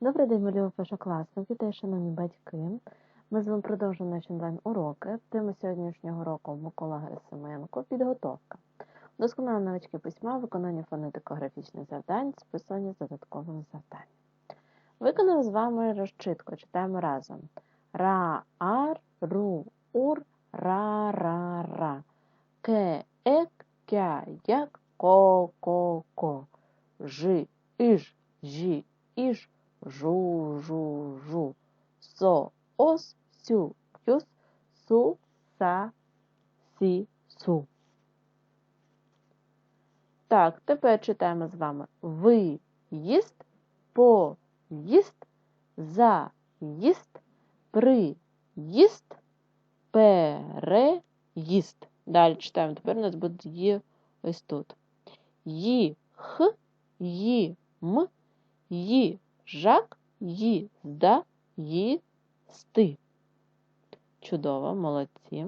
Добрий день, мої першокласники та шановні батьки. Ми з вами продовжуємо наші онлайн-уроки. Тема сьогоднішнього року Микола Герасименко підготовка. Досконало навички письма, виконання фонетико-графічних завдань, списання додаткових завдань. Виконали з вами розчитку. Читаємо разом. Ра, ар, ру, ур, ра, жу, жу, жу. Со, ос, сю, юс, су, са, сі, су. Так, тепер читаємо з вами виїзд, поїзд, заїзд, приїзд, переїзд. Далі читаємо. Тепер у нас буде є ось тут. Їх, їм, їжак, їзда, їсти. Чудово, молодці.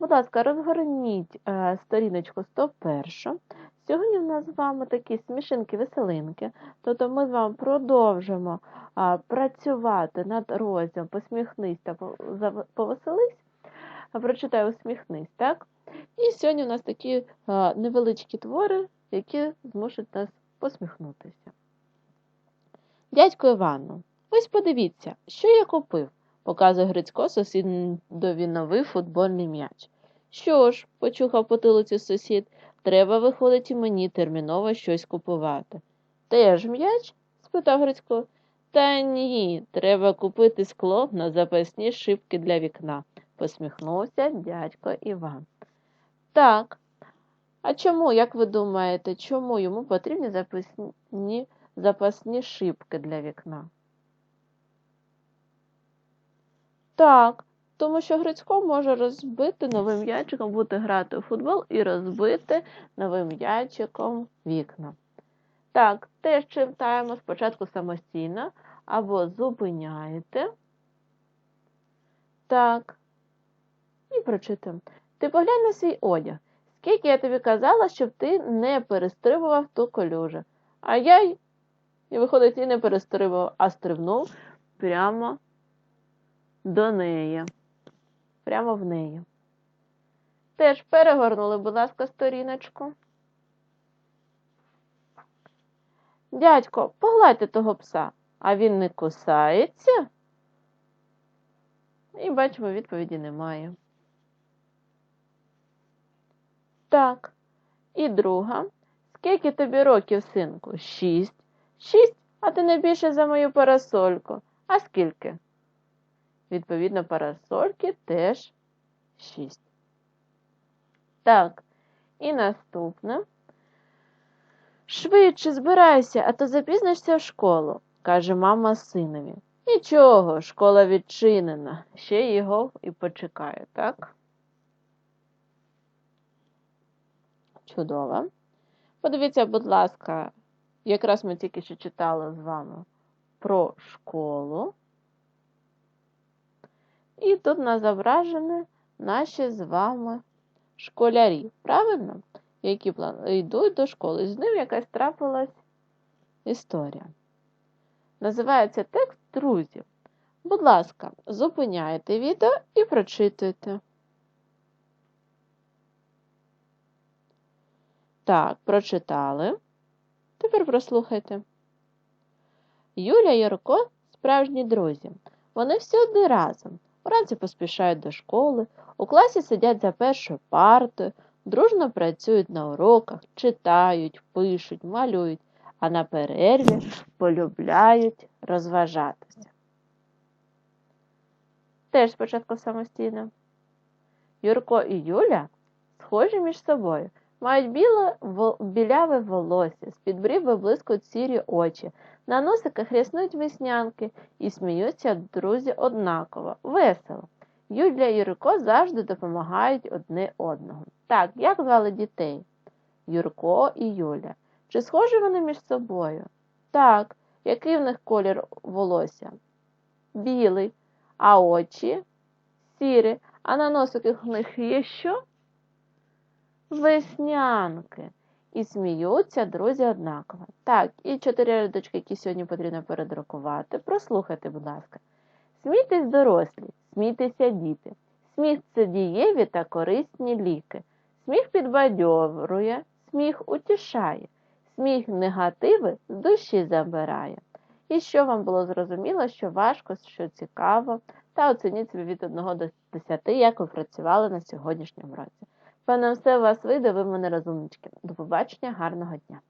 Будь ласка, розгорніть е, сторіночку 101. Сьогодні в нас з вами такі смішинки-веселинки, тобто ми з вами продовжимо а, працювати над розділом посміхнись та повеселись, прочитай усміхнись, так? І сьогодні у нас такі а, невеличкі твори, які змушують нас посміхнутися. Дядько Івану, ось подивіться, що я купив, показує Грицько сусідові новий футбольний м'яч. Що ж, почухав потилиці сусід, треба, виходить, і мені терміново щось купувати. Теж м'яч? спитав Грицько. Та ні, треба купити скло на запасні шибки для вікна, посміхнувся дядько Іван. Так. А чому, як ви думаєте, чому йому потрібні запасні, запасні шибки для вікна? Так, тому що Грицько може розбити новим м'ячиком, бути грати у футбол і розбити новим м'ячиком вікна. Так, теж читаємо спочатку самостійно або зупиняєте. Так. І прочитаємо. Ти поглянь на свій одяг. Скільки я тобі казала, щоб ти не перестрибував ту колюжу. А я й, і виходить, і не перестрибував, а стрибнув прямо до неї. Прямо в неї. Теж перегорнули, будь ласка, сторіночку. Дядько, погладьте того пса, а він не кусається. І бачимо, відповіді немає. Так. І друга. Скільки тобі років, синку? Шість. Шість, а ти не більше за мою парасольку. А скільки? Відповідно, парасольки теж шість. Так, і наступне. Швидше збирайся, а то запізнишся в школу, каже мама синові. Нічого, школа відчинена. Ще його і почекає, так? Чудово. Подивіться, будь ласка, якраз ми тільки що читали з вами про школу. І тут нас зображені наші з вами школярі, правильно? Які йдуть до школи. З ним якась трапилась історія. Називається текст друзів. Будь ласка, зупиняйте відео і прочитуйте. Так, прочитали. Тепер прослухайте. Юля і Ярко справжні друзі. Вони всюди разом. Вранці поспішають до школи, у класі сидять за першою партою, дружно працюють на уроках, читають, пишуть, малюють, а на перерві полюбляють розважатися. Теж спочатку самостійно. Юрко і Юля схожі між собою. Мають біле біляве волосся, з-під брів виблискують сірі очі, на носиках ряснують веснянки і сміються друзі однаково, весело. Юля і Юрко завжди допомагають одне одному. Так, як звали дітей? Юрко і Юля. Чи схожі вони між собою? Так, який в них колір волосся? Білий, а очі сірі, а на носиках в них є що? Веснянки. і сміються друзі однаково. Так, і чотири рядочки, які сьогодні потрібно передрукувати. Прослухайте, будь ласка. Смійтесь, дорослі, смійтеся, діти. Сміх це дієві та корисні ліки. Сміх підбадьорує, сміх утішає, сміх негативи з душі забирає. І що вам було зрозуміло, що важко, що цікаво, та оцініть собі від 1 до 10, як ви працювали на сьогоднішньому році. Певно, все у вас вийде, ви в мене розумнички. До побачення, гарного дня!